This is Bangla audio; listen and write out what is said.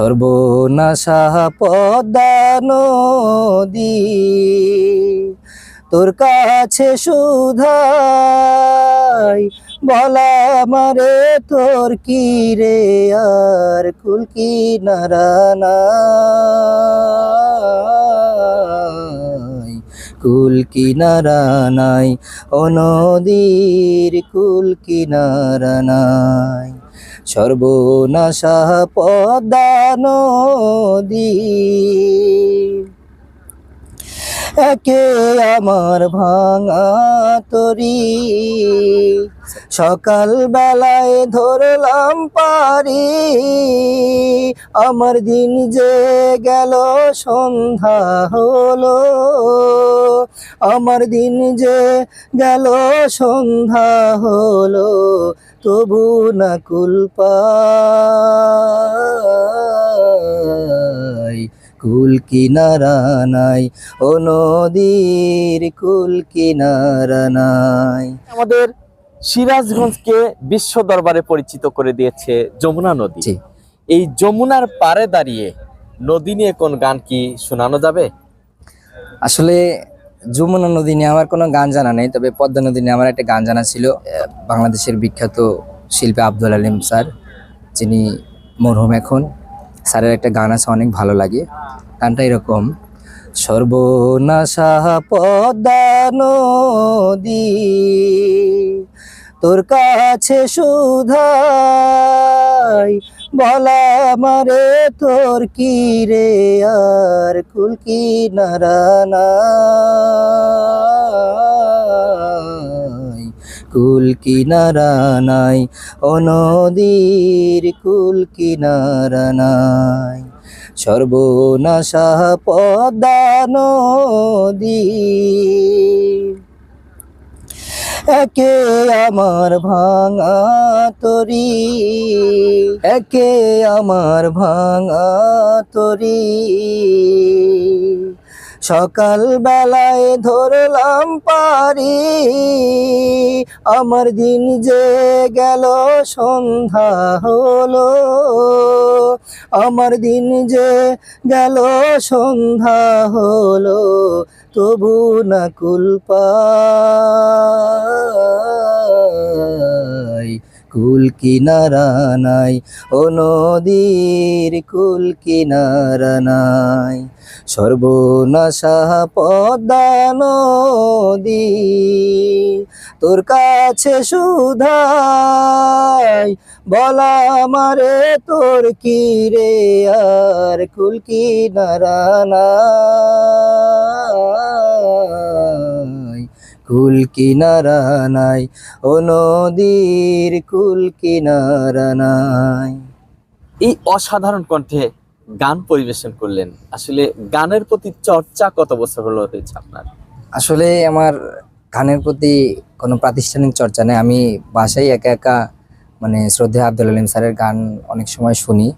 সর্বনাশা পদ্মা নদী তোর কাছে সুধাই বলা মারে, তোর কি রে? আর কুল কি নারানাই কুল কিনারা নাই? ও নদীর কুল কিনারা সর্বনাশা পদা নদী। একে আমার ভাঙা তরি। সকাল বেলায় ধরলাম পারি আমার দিন যে গেল, সন্ধ্যা হলো। আমার দিন যে গেল, সন্ধ্যা হলো, তবু না কুলপাই কুল কিনারা নাই, ও নদীর কুল কিনারা নাই। আমাদের সিরাজগঞ্জকে বিশ্ব দরবারে পরিচিত করে দিয়েছে যমুনা নদী। এই যমুনার পারে দাঁড়িয়ে নদী নিয়ে কোন গান কি শোনানো যাবে? আসলে যমুনা নদী নিয়ে আমার কোনো গান জানা নেই তবে পদ্মা নদী নিয়ে আমার একটা গান জানা ছিল বাংলাদেশের বিখ্যাত শিল্পী আব্দুল আলিম স্যার যিনি মরহুম এখন। স্যারের একটা গান আছে অনেক ভালো লাগে। গানটা এরকম সর্বনাশা পদ্মা নদী তোর কাছে সুধাই, বলা মারে তোর কি রে? আর কুল কি নারানাই? কুল কিনারা নাই ও নদীর কুল কিনারা নাই সর্বনাশা পদ্মা নদী একে আমার ভাঙা তরি, একে আমার ভাঙা তরি। সকাল বেলায় ধরলাম পারি, আমার দিন যে গেল, সন্ধ্যা হলো। আমার দিন যে গেল, সন্ধ্যা হলো, তবু না কুলপাই কুল কিনারা নাই। ও নদীর কুল কিনারা নাই। সর্বনাশা পদ্মা নদী তোর কাছে সুধাই। বলা মারে তোর কি রে আর কুল কিনারা নাই। কুল কিনারা নাই ও নদীর কুল কিনারা নাই। এই অসাধারণ কণ্ঠে গান পরিবেশন করলেন। আসলে গানের প্রতি চর্চা কত বছর হলো হয়েছে আপনার? আসলে আমার গানের প্রতি কোনো প্রাতিষ্ঠানিক চর্চা নেই। আমি বাসায় একা একা মানে শ্রদ্ধা আব্দুল আলিম স্যারের গান অনেক সময় শুনি।